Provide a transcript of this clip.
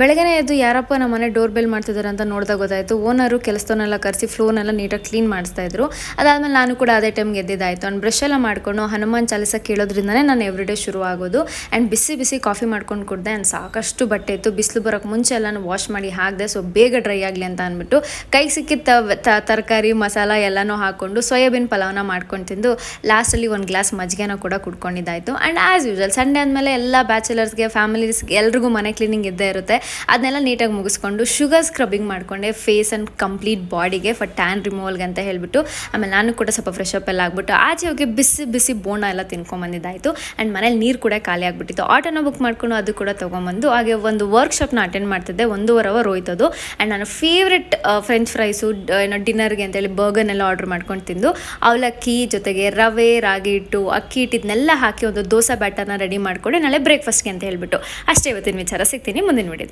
ಬೆಳಗ್ಗೆನೇ ಎದ್ದು ಯಾರಪ್ಪ ನಮ್ಮ ಮನೆ ಡೋರ್ ಬೆಲ್ ಮಾಡ್ತಿದ್ದಾರೆ ಅಂತ ನೋಡಿದಾಗ ಗೊತ್ತಾಯಿತು. ಓನರು ಕೆಲಸದವನ್ನೆಲ್ಲ ಕರೆಸಿ ಫ್ಲೋರ್ನೆಲ್ಲ ನೀಟಾಗಿ ಕ್ಲೀನ್ ಮಾಡಿಸ್ತಾ ಇದ್ರು. ಅದಾದಮೇಲೆ ನಾನು ಕೂಡ ಅದೇ ಟೈಮ್ಗೆ ಎದ್ದಿದ್ದಾಯಿತು ಆ್ಯಂಡ್ ಬ್ರಷ್ ಎಲ್ಲ ಮಾಡ್ಕೊಂಡು ಹನುಮಾನ್ ಚಾಲಿಸ ಕೇಳೋದ್ರಿಂದನೇ ನಾನು ಎವ್ರಿಡೇ ಶುರು ಆಗೋದು. ಆ್ಯಂಡ್ ಬಿಸಿ ಬಿಸಿ ಕಾಫಿ ಮಾಡ್ಕೊಂಡು ಕುಡ್ದೆ ಆ್ಯಂಡ್ ಸಾಕಷ್ಟು ಬಟ್ಟೆ ಇತ್ತು ಬಿಸಿಲು ಬರೋಕ್ಕೆ ಮುಂಚೆ ಎಲ್ಲ ವಾಶ್ ಮಾಡಿ ಹಾಕಿದೆ ಸೊ ಬೇಗ ಡ್ರೈ ಆಗಲಿ ಅಂತ ಅಂದ್ಬಿಟ್ಟು ಕೈ ಸಿಕ್ಕಿದ ತರಕಾರಿ, ಮಸಾಲ ಎಲ್ಲನೂ ಹಾಕ್ಕೊಂಡು ಸೋಯಾಬೀನ್ ಪಲಾವ್ನ ಮಾಡ್ಕೊಂಡು ತಿಂದು ಲಾಸ್ಟಲ್ಲಿ ಒಂದು ಗ್ಲಾಸ್ ಮಜ್ಜಿಗೆನ ಕೂಡ ಕುಡ್ಕೊಂಡಿದ್ದಾಯಿತು. ಆ್ಯಂಡ್ ಆ್ಯಸ್ ಯೂಶಲ್ ಸಂಡೇ ಆದಮೇಲೆ ಎಲ್ಲ ಬ್ಯಾಚುಲರ್ಸ್ಗೆ ಫ್ಯಾಮಿಲೀಸ್ಗೆ ಎಲ್ರಿಗೂ ಮನೆ ಕ್ಲೀನಿಂಗ್ ಇದ್ದೇ ಇರುತ್ತೆ. ಅದನ್ನೆಲ್ಲ ನೀಟಾಗಿ ಮುಗಿಸ್ಕೊಂಡು ಶುಗರ್ ಸ್ಕ್ರಬ್ಬಿಂಗ್ ಮಾಡಿಕೊಂಡೆ ಫೇಸ್ ಆ್ಯಂಡ್ ಕಂಪ್ಲೀಟ್ ಬಾಡಿಗೆ ಫಾರ್ ಟ್ಯಾನ್ ರಿಮೂವಲ್ಗೆ ಅಂತ ಹೇಳಿಬಿಟ್ಟು. ಆಮೇಲೆ ನಾನು ಕೂಡ ಸ್ವಲ್ಪ ಫ್ರೆಶ್ ಅಪ್ ಎಲ್ಲ ಆಗ್ಬಿಟ್ಟು ಆಚೆ ಹೋಗಿ ಬಿಸಿ ಬಿಸಿ ಬೋಣ ಎಲ್ಲ ತಿನ್ಕೊಂಬಂದಿದ್ದಾಯಿತು ಆ್ಯಂಡ್ ಮನೇಲಿ ನೀರು ಕೂಡ ಖಾಲಿ ಆಗಿಬಿಟ್ಟಿತ್ತು. ಆಟೋನ ಬುಕ್ ಮಾಡ್ಕೊಂಡು ಅದು ಕೂಡ ತೊಗೊಂಬಂದು ಹಾಗೆ ಒಂದು ವರ್ಕ್ಶಾಪ್ನ ಅಟೆಂಡ್ ಮಾಡ್ತಿದ್ದೆ. ಒಂದೂವರೆ ಅವರ್ ಹೋಯ್ತದು. ಆ್ಯಂಡ್ ನಾನು ಫೇವ್ರೆಟ್ ಫ್ರೆಂಚ್ ಫ್ರೈಸು ಏನೋ ಡಿನ್ನರ್ಗೆ ಅಂತೇಳಿ ಬರ್ಗರ್ನೆಲ್ಲ ಆರ್ಡ್ರ್ ಮಾಡ್ಕೊಂಡು ತಿಂದು ಅವಲಕ್ಕಿ ಜೊತೆಗೆ ರವೆ, ರಾಗಿ ಹಿಟ್ಟು, ಅಕ್ಕಿ ಹಿಟ್ಟಿದ್ನೆಲ್ಲ ಹಾಕಿ ಒಂದು ದೋಸೆ ಬ್ಯಾಟರ್ನ ರೆಡಿ ಮಾಡಿಕೊಂಡು ನಾಳೆ ಬ್ರೇಕ್ಫಾಸ್ಟ್ಗೆ ಅಂತ ಹೇಳಿಬಿಟ್ಟು. ಅಷ್ಟೇ ಇವತ್ತಿನ ವಿಚಾರ. ಸಿಗ್ತೀನಿ ಮುಂದಿನ ವಿಡಿಯೋದಲ್ಲಿ